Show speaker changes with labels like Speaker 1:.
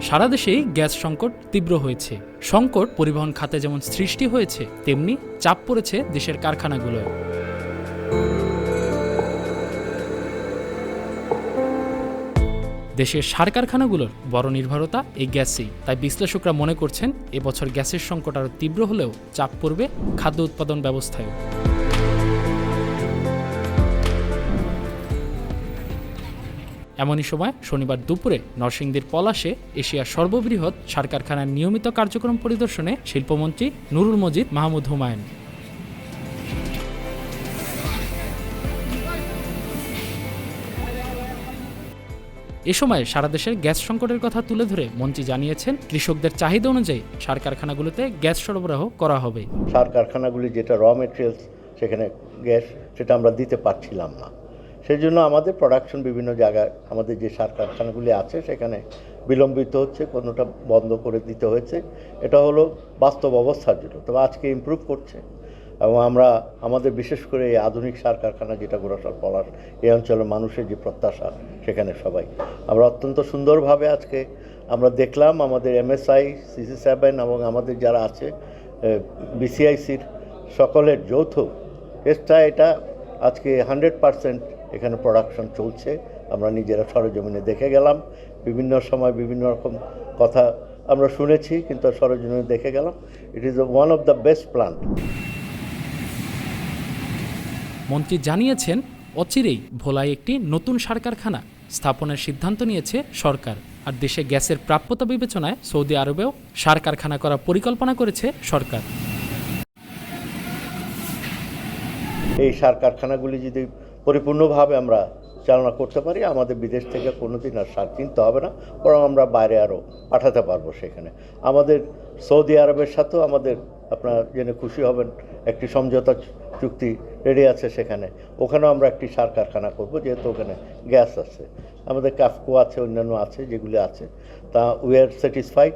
Speaker 1: সারা দেশেই গ্যাস সংকট তীব্র হয়েছে। সংকট পরিবহন খাতে যেমন সৃষ্টি হয়েছে, তেমনি চাপ পড়েছে দেশের কারখানাগুলোয়। দেশের সার কারখানাগুলোর বড় নির্ভরতা এই গ্যাসেই। তাই বিশ্লেষকরা মনে করছেন, এবছর গ্যাসের সংকট আরও তীব্র হলেও চাপ পড়বে খাদ্য উৎপাদন ব্যবস্থায় এমনই সময় শনিবার দুপুরে নরসিংদীর পলাশে এশিয়ার সর্ববৃহৎ সার কারখানার নিয়মিত কার্যক্রম পরিদর্শনে শিল্পমন্ত্রী নুরুল মজিদ মাহমুদ হুমায়ুন। এ সময় সারা দেশের গ্যাস সংকটের কথা তুলে ধরে মন্ত্রী জানিয়েছেন, কৃষকদের চাহিদা অনুযায়ী সার কারখানাগুলোতে গ্যাস সরবরাহ করা হবে।
Speaker 2: সার কারখানাগুলি যেটা র মেটেরিয়ালস সেখানে গ্যাস, সেটা আমরা দিতে পারছিলাম না। সেই জন্য আমাদের প্রোডাকশন বিভিন্ন জায়গায়, আমাদের যে সার কারখানাগুলি আছে, সেখানে বিলম্বিত হচ্ছে, কোনোটা বন্ধ করে দিতে হয়েছে। এটা হলো বাস্তব অবস্থার জন্য। তবে আজকে ইমপ্রুভ করছে। এবং আমরা, আমাদের বিশেষ করে এই আধুনিক সার কারখানা যেটা গোড়াসার পলাশ এই অঞ্চলের মানুষের যে প্রত্যাশা, সেখানে সবাই। আমরা অত্যন্ত সুন্দরভাবে আজকে আমরা দেখলাম আমাদের এমএসআই সিসি সেভেন এবং আমাদের যারা আছে বিসিআইসির সকলের যৌথ। চেষ্টা এটা আজকে হান্ড্রেড পারসেন্ট এখানে প্রোডাকশন চলছে। আমরা নিজেরা সরজমিনে দেখে গেলাম। বিভিন্ন সময় বিভিন্ন রকম কথা আমরা শুনেছি, কিন্তু সরজমিনে দেখে গেলাম। It is one of the best plant
Speaker 1: মন্ত্রী জানিয়েছেন, অচিরেই ভোলায় একটি নতুন সার কারখানা স্থাপনের সিদ্ধান্ত নিয়েছে সরকার। আর দেশে গ্যাসের প্রাপ্যতা বিবেচনায় সৌদি আরবেও সার কারখানা করার পরিকল্পনা করেছে সরকার।
Speaker 2: এই সার কারখানাগুলি যদি পরিপূর্ণভাবে আমরা চালনা করতে পারি, আমাদের বিদেশ থেকে কোনো দিন আর সার কিনতে হবে না, বরং আমরা বাইরে আরও পাঠাতে পারব সেখানে। আমাদের সৌদি আরবের সাথেও আমাদের আপনারা জেনে খুশি হবেন, একটি সমঝোতা চুক্তি রেডি আছে সেখানে। ওখানেও আমরা একটি সার কারখানা করব, যেহেতু ওখানে গ্যাস আছে। আমাদের কাফকো আছে, অন্যান্য আছে, যেগুলি আছে। তা উই আর স্যাটিসফাইড